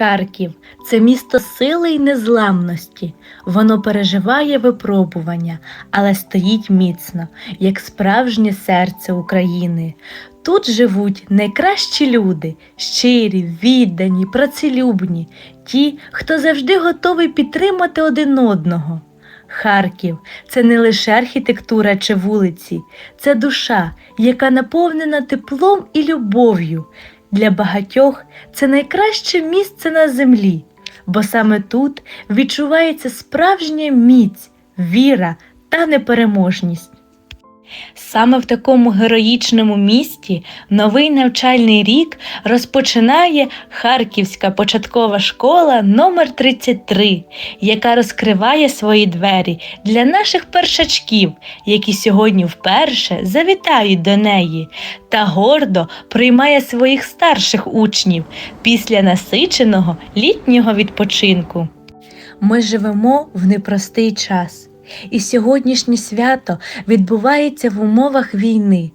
Харків це місто сили й незламності. Воно переживає випробування, але стоїть міцно, як справжнє серце України. Тут живуть найкращі люди, щирі, віддані, працелюбні, ті, хто завжди готовий підтримати один одного. Харків це не лише архітектура чи вулиці, це душа, яка наповнена теплом і любов'ю. Для багатьох це найкраще місце на землі, бо саме тут відчувається справжня міць, віра та непереможність. Саме в такому героїчному місті новий навчальний рік розпочинає Харківська початкова школа номер 33 яка розкриває свої двері для наших першачків, які сьогодні вперше завітають до неї, та гордо приймає своїх старших учнів після насиченого літнього відпочинку. Ми живемо в непростий час. І сьогоднішнє свято відбувається в умовах війни.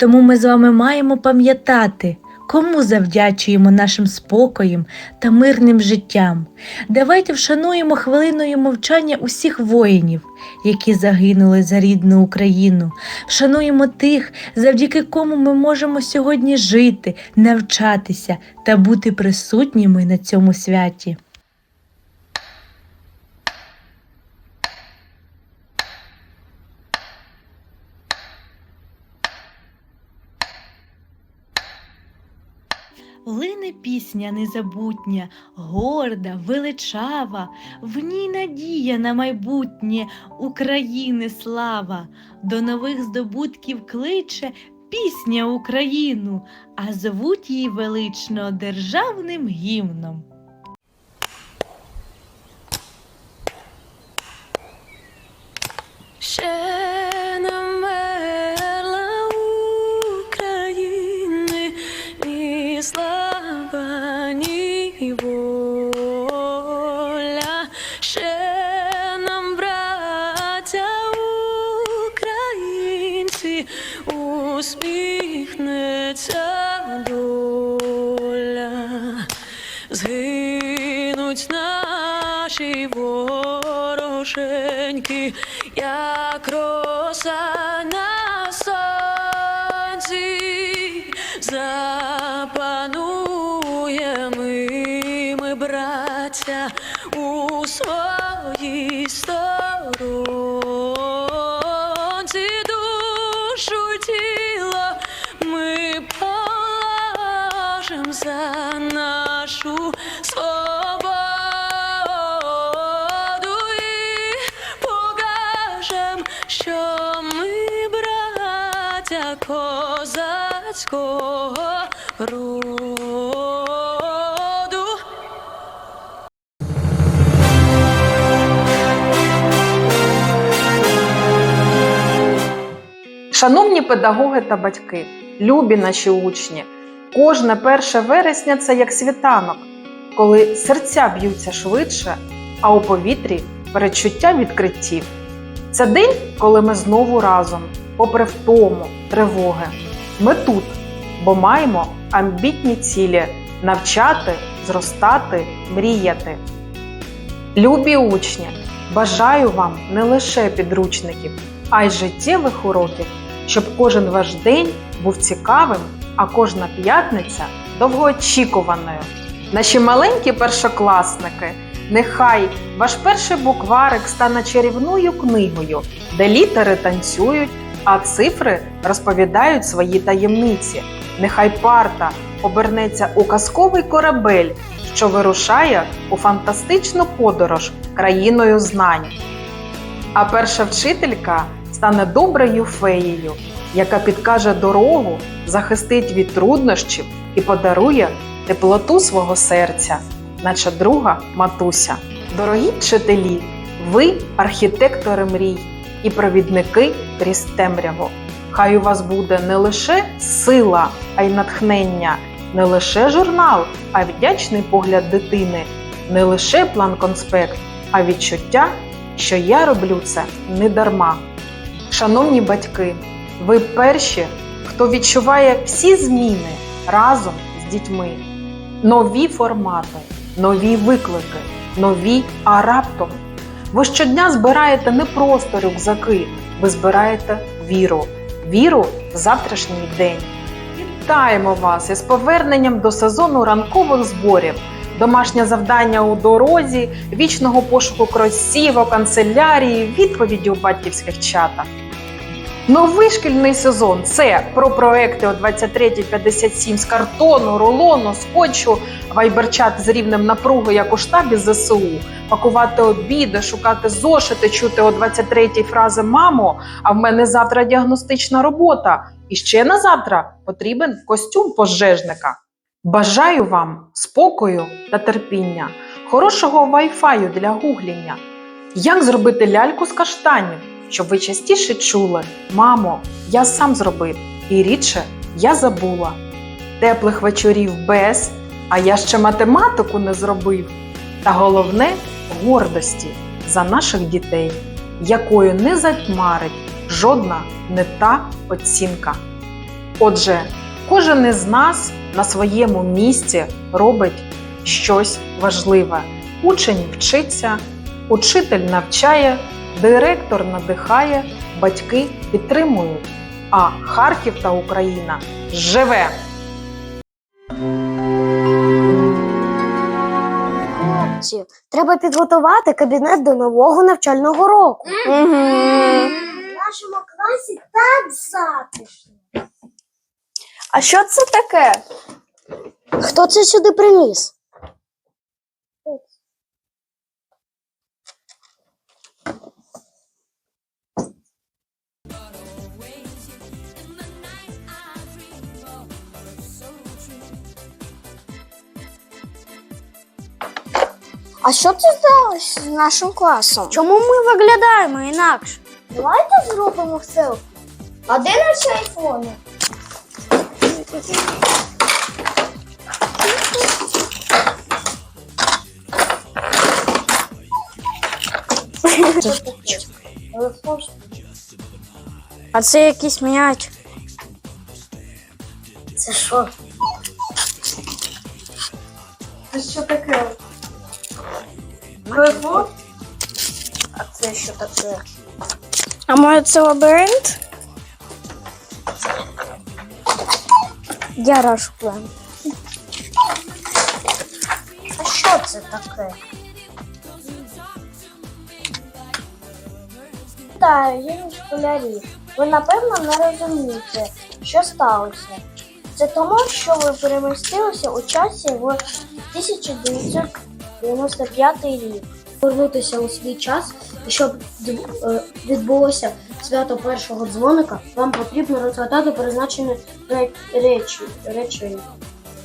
Тому ми з вами маємо пам'ятати, кому завдячуємо нашим спокоєм та мирним життям. Давайте вшануємо хвилиною мовчання усіх воїнів, які загинули за рідну Україну. Вшануємо тих, завдяки кому ми можемо сьогодні жити, навчатися та бути присутніми на цьому святі. Пісня незабутня, горда, величава, в ній надія на майбутнє України слава, до нових здобутків кличе пісня Україну, а звуть її велично державним гімном. Ще усміхнеться доля. Згинуть наші ворошеньки, як роса на сонці, запануємо нашу свободу і покажем, що ми браття козацького роду. Шановні педагоги та батьки, любі наші учні, кожне 1 вересня це як світанок, коли серця б'ються швидше, а у повітрі передчуття відкриттів. Це день, коли ми знову разом, попри втому, тривоги. Ми тут, бо маємо амбітні цілі навчати, зростати, мріяти. Любі учні, бажаю вам не лише підручників, а й життєвих уроків, щоб кожен ваш день був цікавим, а кожна п'ятниця довгоочікуваною. Наші маленькі першокласники, нехай ваш перший букварик стане чарівною книгою, де літери танцюють, а цифри розповідають свої таємниці. Нехай парта обернеться у казковий корабель, що вирушає у фантастичну подорож країною знань. А перша вчителька стане доброю феєю, яка підкаже дорогу, захистить від труднощів і подарує теплоту свого серця, наче друга матуся. Дорогі вчителі, ви архітектори мрій і провідники крізь темряву. Хай у вас буде не лише сила, а й натхнення, не лише журнал, а й вдячний погляд дитини, не лише план конспект, а відчуття, що я роблю це не дарма. Шановні батьки, ви перші, хто відчуває всі зміни разом з дітьми, нові формати, нові виклики, нові, а раптом. Ви щодня збираєте не просто рюкзаки, ви збираєте віру, віру в завтрашній день. Вітаємо вас із поверненням до сезону ранкових зборів. Домашнє завдання у дорозі, вічного пошуку кросівок, канцелярії, відповіді у батьківських чатах. Новий шкільний сезон це про проекти о 23.57 з картону, рулону, скотчу, вайберчат з рівнем напруги, як у штабі ЗСУ, пакувати обіди, шукати зошити, чути о 23.00 фрази мамо, а в мене завтра діагностична робота. І ще на завтра потрібен костюм пожежника. Бажаю вам спокою та терпіння, хорошого вайфаю для гугління. Як зробити ляльку з каштанів, щоб ви частіше чули Мамо, я сам зробив, і рідше я забула. Теплих вечорів без, а я ще математику не зробив. Та головне гордості за наших дітей, якою не затьмарить жодна не та оцінка. Отже, кожен із нас на своєму місці робить щось важливе. Учень вчиться, учитель навчає, директор надихає, батьки підтримують. А Харків та Україна живе! Хлопці, треба підготувати кабінет до нового навчального року. В нашому класі так затишно. А що це таке? Хто це сюди приніс? А що це сталося з нашим класом? Чому ми виглядаємо інакше? Давайте зробимо селфі. А де наші айфони? А це якийсь м'яч. Це що? Це що таке? Телефон? А це що таке? А може це лабіринт? Я рашу план. А що це таке? Вітаю, юні школярі. Ви напевно не розумієте, що сталося. Це тому, що ви перемістилися у часі в 1995 рік. повернутися у свій час, і щоб е, відбулося свято першого дзвоника, вам потрібно розгадати призначені речі, речі,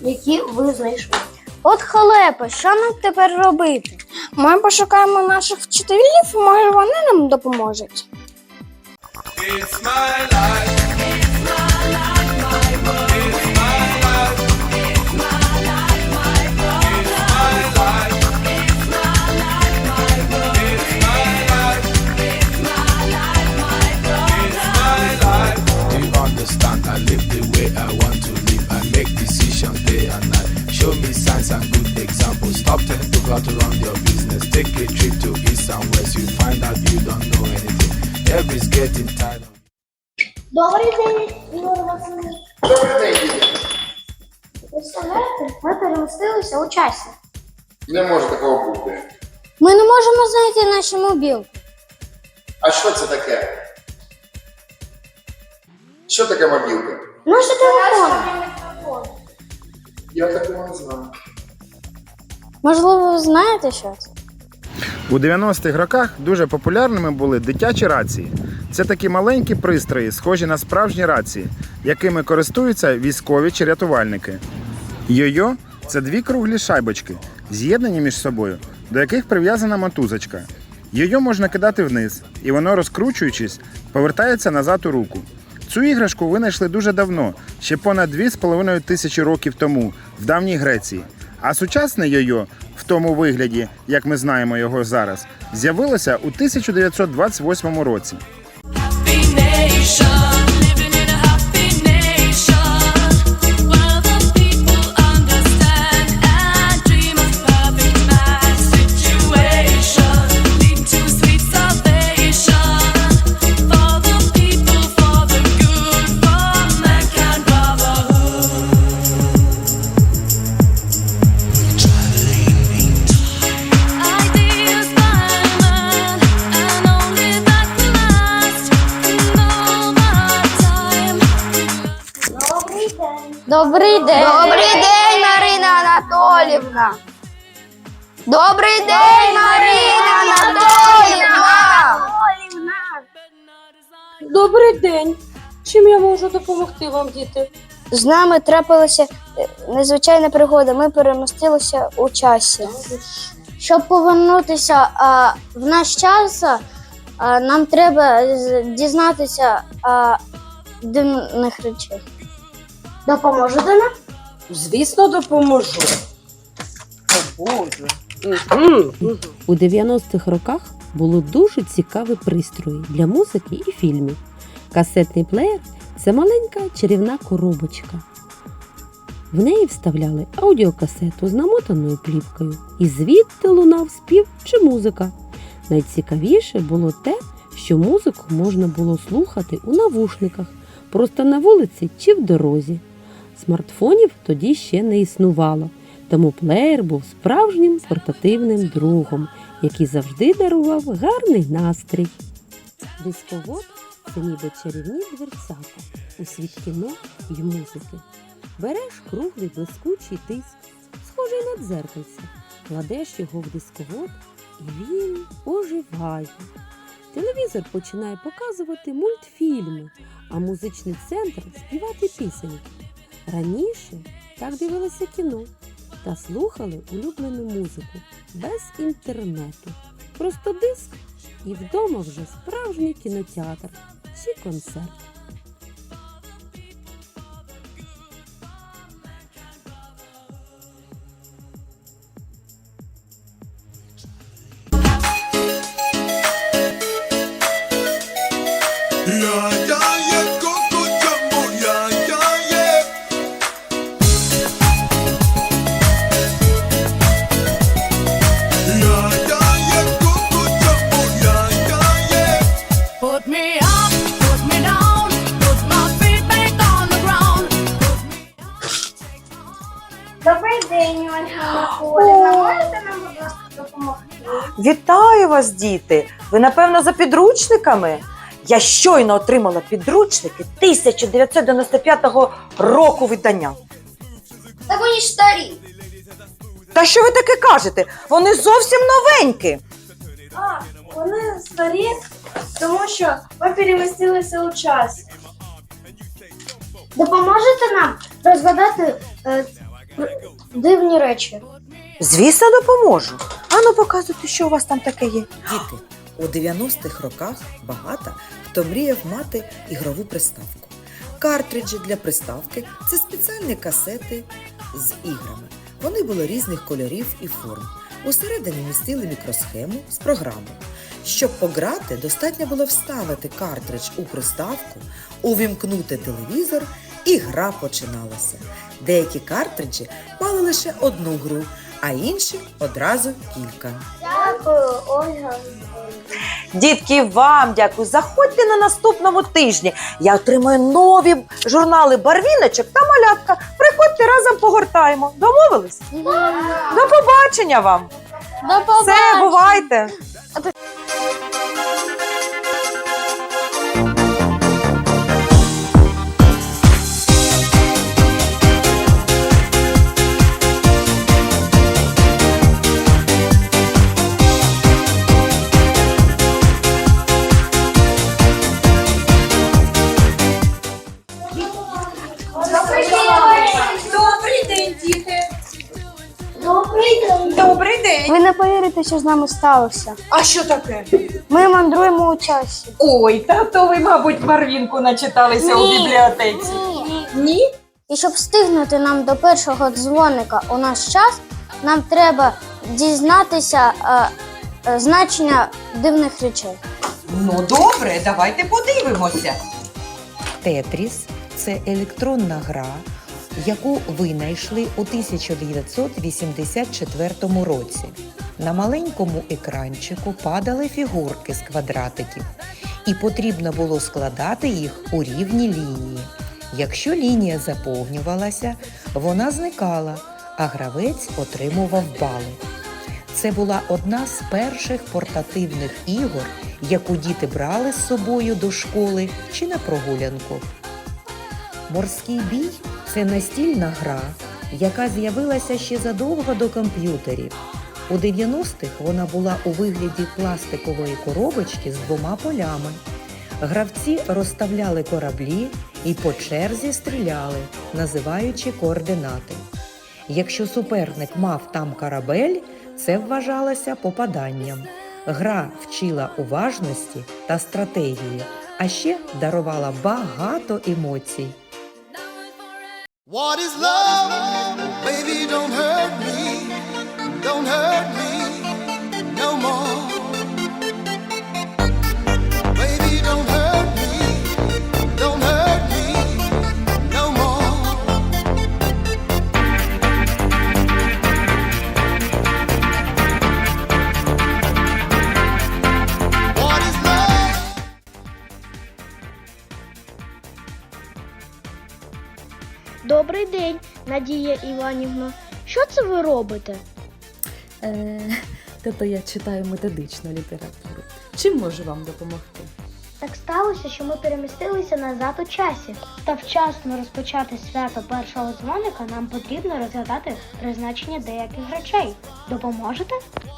які ви знайшли. От халепа, що нам тепер робити? Ми пошукаємо наших вчителів, може вони нам допоможуть. Do telling to run your business. Take a trip to east and west. You find out you don't know anything. Everybody's getting tired of Добрий день, Ігор Васильович. Добрий день, діти. Представляєте, ми перемістилися у часі. Не може такого бути. Ми не можемо знайти наші мобілки. А що це таке? Що таке мобілка? Наші телефони. Я такого не знаю. Можливо, ви знаєте щось? У 90-х роках дуже популярними були дитячі рації. Це такі маленькі пристрої, схожі на справжні рації, якими користуються військові чи рятувальники. Йо-йо це дві круглі шайбочки, з'єднані між собою, до яких прив'язана мотузочка. Йо-йо можна кидати вниз, і воно, розкручуючись, повертається назад у руку. Цю іграшку винайшли дуже давно, ще понад 2,5 тисячі років тому, в давній Греції. А сучасне йо-йо в тому вигляді, як ми знаємо його зараз, з'явилося у 1928 році. Добрий день. Чим я можу допомогти вам, діти? З нами трапилася е, незвичайна пригода. Ми перемістилися у часі. Щоб повернутися а, в наш час, а, нам треба дізнатися а, дивних речей. Допоможете нам? Звісно, допоможу. О, Боже. У 90-х роках було дуже цікаві пристрої для музики і фільмів. Касетний плеєр це маленька чарівна коробочка. В неї вставляли аудіокасету з намотаною плівкою, і звідти лунав спів чи музика. Найцікавіше було те, що музику можна було слухати у навушниках, просто на вулиці чи в дорозі. Смартфонів тоді ще не існувало, тому плеєр був справжнім портативним другом, який завжди дарував гарний настрій. Дисковод це ніби чарівні дверцята у світ кіно й музики. Береш круглий блискучий тиск, схожий на дзеркальце, кладеш його в дисковод, і він оживає. Телевізор починає показувати мультфільми, а музичний центр співати пісеньки. Раніше так дивилися кіно та слухали улюблену музику без інтернету. Просто диск і вдома вже справжній кінотеатр чи концерт. Вас, діти! Ви, напевно, за підручниками? Я щойно отримала підручники 1995 року видання. Та вони ж старі. Та що ви таке кажете? Вони зовсім новенькі. А, вони старі, тому що ми перемістилися у час. Допоможете нам розгадати е, дивні речі? Звісно, допоможу. Ану, показуйте, що у вас там таке є. Діти, у 90-х роках багато хто мріяв мати ігрову приставку. Картриджі для приставки це спеціальні касети з іграми. Вони були різних кольорів і форм. Усередині містили мікросхему з програмою. Щоб пограти, достатньо було вставити картридж у приставку, увімкнути телевізор, і гра починалася. Деякі картриджі мали лише одну гру, а інших одразу кілька. Дякую, Ольга. Дітки, вам дякую. Заходьте на наступному тижні. Я отримаю нові журнали барвіночок та малятка. Приходьте разом погортаємо. Домовились? До побачення вам. До Все, бувайте. Повірите, що з нами сталося. А що таке? Ми мандруємо у часі. Ой, та то ви, мабуть, Марвінку начиталися у Ні. бібліотеці. Ні? І щоб встигнути нам до першого дзвоника у наш час, нам треба дізнатися е, е, значення дивних речей. Ну добре, давайте подивимося. Тетріс це електронна гра, яку винайшли у 1984 році. На маленькому екранчику падали фігурки з квадратиків, і потрібно було складати їх у рівні лінії. Якщо лінія заповнювалася, вона зникала, а гравець отримував бали. Це була одна з перших портативних ігор, яку діти брали з собою до школи чи на прогулянку. Морський бій Це настільна гра, яка з'явилася ще задовго до комп'ютерів. У 90-х вона була у вигляді пластикової коробочки з двома полями. Гравці розставляли кораблі і по черзі стріляли, називаючи координати. Якщо суперник мав там корабель, це вважалося попаданням. Гра вчила уважності та стратегії, а ще дарувала багато емоцій. What is love? Baby, don't hurt me. Don't hurt me no more. No more. What is love? Добрий день, Надія Іванівна. Що це ви робите? Е, тобто я читаю методичну літературу. Чим можу вам допомогти? Так сталося, що ми перемістилися назад у часі. Та вчасно розпочати свято першого дзвоника нам потрібно розгадати призначення деяких речей. Допоможете?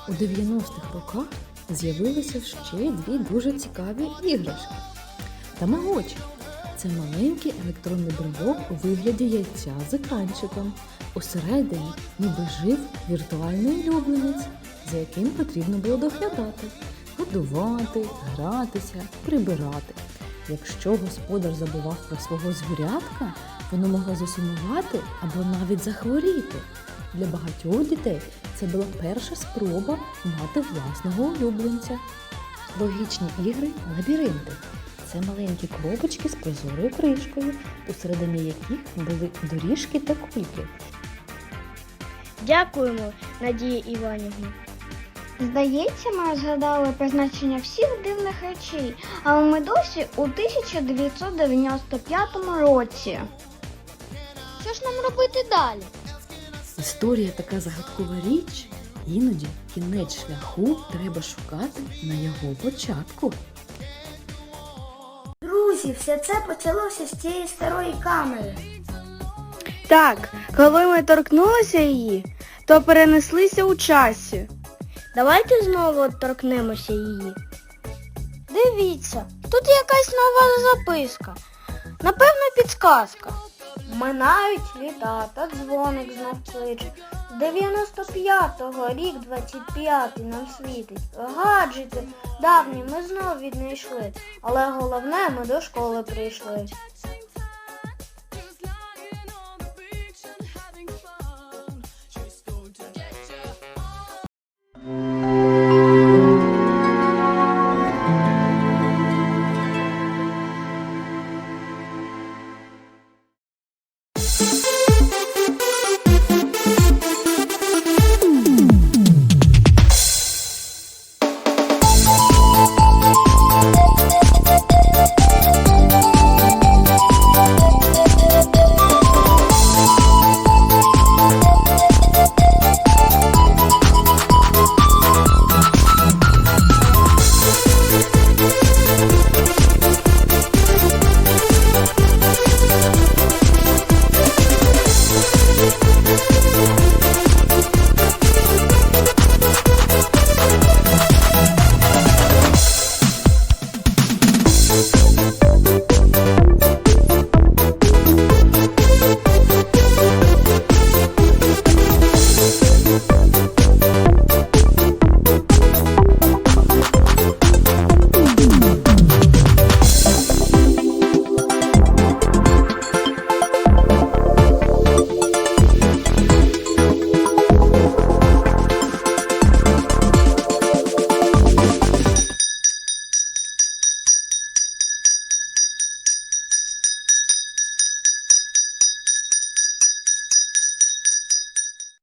У 90-х роках з'явилися ще дві дуже цікаві іграшки. Тамагочі. Це маленький електронний брелок у вигляді яйця з екранчиком. Усередині ніби жив віртуальний улюбленець, за яким потрібно було доглядати, годувати, гратися, прибирати. Якщо господар забував про свого звірятка, воно могло засумувати або навіть захворіти. Для багатьох дітей це була перша спроба мати власного улюбленця. Логічні ігри лабіринти. Це маленькі коробочки з прозорою кришкою, усередині яких були доріжки та кульки. Дякуємо, Надія Іванівна. Здається, ми згадали призначення всіх дивних речей, але ми досі у 1995 році. Що ж нам робити далі? Історія така загадкова річ. Іноді кінець шляху треба шукати на його початку. Друзі, все це почалося з цієї старої камери. Так, коли ми торкнулися її, то перенеслися у часі. Давайте знову торкнемося її. Дивіться, тут якась нова записка. Напевно, підсказка. Минають літа, та дзвоник знов кличе. З 95-го рік 25-й нам світить. Гаджети давні ми знов віднайшли, але головне ми до школи прийшли.